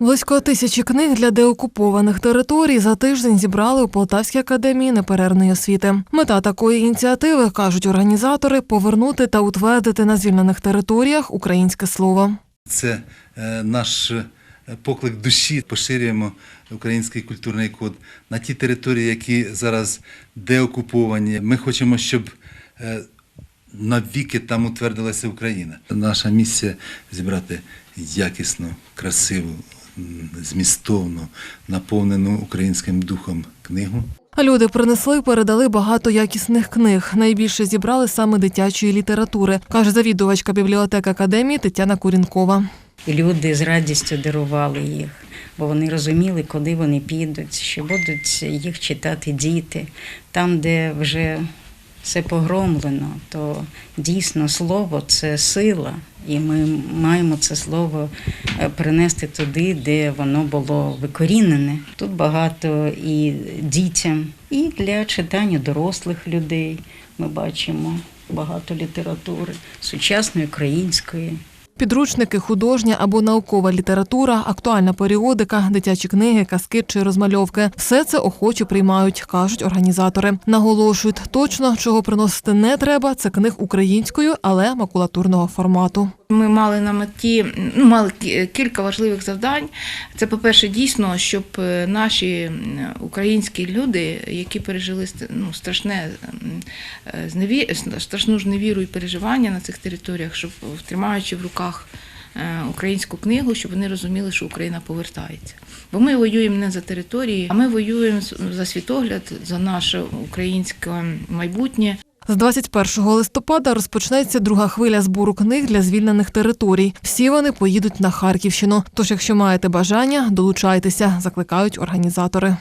Близько тисячі книг для деокупованих територій за тиждень зібрали у Полтавській академії неперервної освіти. Мета такої ініціативи, кажуть організатори, повернути та утвердити на звільнених територіях українське слово. Це е, наш е, поклик душі. Поширюємо український культурний код на ті території, які зараз деокуповані. Ми хочемо, щоб е, навіки там утвердилася Україна. Наша місія зібрати якісну, красиву, м, змістовну, наповнену українським духом книгу. Люди принесли, передали багато якісних книг. Найбільше зібрали саме дитячої літератури, каже завідувачка бібліотек академії Тетяна Курінкова. І люди з радістю дарували їх, бо вони розуміли, куди вони підуть, що будуть їх читати діти. Там, де вже все погромлено, то дійсно слово це сила, і ми маємо це слово е, перенести туди, де воно було викорінене. Тут багато і дітям, і для читання дорослих людей. Ми бачимо багато літератури сучасної української. Підручники, художня або наукова література, актуальна періодика, дитячі книги, казки чи розмальовки все це охоче приймають, кажуть організатори. Наголошують, точно чого приносити не треба. Це книг українською, але макулатурного формату. Ми мали на меті ну, мали кі- кілька важливих завдань. Це, по-перше, дійсно, щоб е, наші українські люди, які пережили ну, страшне е, зневі- страшну ж невіру і переживання на цих територіях, щоб тримаючи в руках е, українську книгу, щоб вони розуміли, що Україна повертається. Бо ми воюємо не за території, а ми воюємо за світогляд, за наше українське майбутнє. З 21 листопада розпочнеться друга хвиля збору книг для звільнених територій. Всі вони поїдуть на Харківщину. Тож, якщо маєте бажання, долучайтеся, закликають організатори.